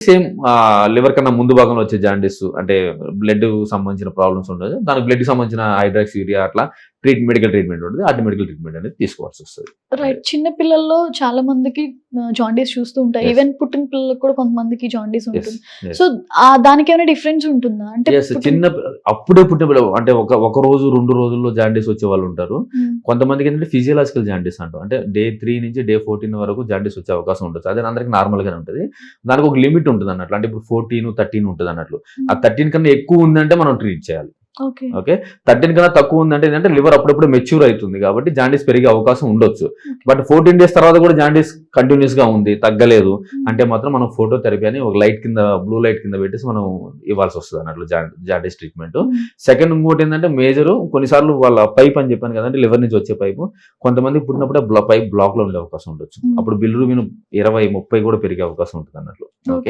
Same liver కన్నా ముందు భాగంలో వచ్చే జాండీస్ అంటే బ్లడ్ సంబంధించిన ప్రాబ్లమ్స్ ఉండదు దానికి బ్లడ్ సంబంధించిన హైడ్రాక్స్ యూరియా అట్లా ట్రీట్ మెడికల్ ట్రీట్మెంట్ ఉంటుంది. అటు మెడికల్ ట్రీట్మెంట్ అనేది తీసుకోవాల్సి వస్తుంది. రైట్ చిన్న పిల్లల్లో చాలా మందికి జాండీస్ చూస్తూ ఉంటాయి. ఈవెన్ పుట్టిన పిల్లలకు కూడా కొంతమందికి జాండీస్ ఉంటుంది. సో దానికి ఏమైనా డిఫరెన్స్ ఉంటుందా? అంటే చిన్న అప్పుడే పుట్టిన పిల్ల అంటే ఒక ఒక రోజు రెండు రోజుల్లో జాండీస్ వచ్చే వాళ్ళు ఉంటారు. మ్మ్. కొంతమందికి ఏంటంటే ఫిజియలాజికల్ జాండీస్ అంటాం అంటే డే త్రీ నుంచి డే ఫోర్టీన్ వరకు జాండీస్ వచ్చే అవకాశం ఉంటుంది అదే అందరికి నార్మల్ గానే ఉంటుంది. దానికి ఒక లిమిట్ ఉంటుంది అన్నట్లు అంటే ఇప్పుడు ఫోర్టీన్ థర్టీన్ ఉంటుంది అన్నట్లు ఆ థర్టీన్ కన్నా ఎక్కువ ఉందంటే మనం ట్రీట్ చేయాలి. ఓకే. థర్టీన్ కన్నా తక్కువ ఉందంటే ఏంటంటే లివర్ అప్పుడప్పుడు మెచ్యూర్ అవుతుంది కాబట్టి జాండీస్ పెరిగే అవకాశం ఉండొచ్చు. బట్ ఫోర్టీన్ డేస్ తర్వాత కూడా జాండీస్ కంటిన్యూస్గా ఉంది తగ్గలేదు. అంటే మాత్రం మనం ఫోటో థెరపీ అని ఒక లైట్ కింద బ్లూ లైట్ కింద పెట్టేసి మనం ఇవ్వాల్సి వస్తుంది అన్నట్లు జాండీస్ ట్రీట్మెంట్. సెకండ్ ఇంకోటి ఏంటంటే మేజర్ కొన్నిసార్లు వాళ్ళ పైప్ అని చెప్పాను కదంటే లివర్ నుంచి వచ్చే పైపు. కొంతమంది పుట్టినప్పుడే పైప్ బ్లాక్లో ఉండే అవకాశం ఉండొచ్చు. అప్పుడు బిల్లు ఇరవై ముప్పై కూడా పెరిగే అవకాశం ఉంటుంది అన్నట్లు. ఓకే?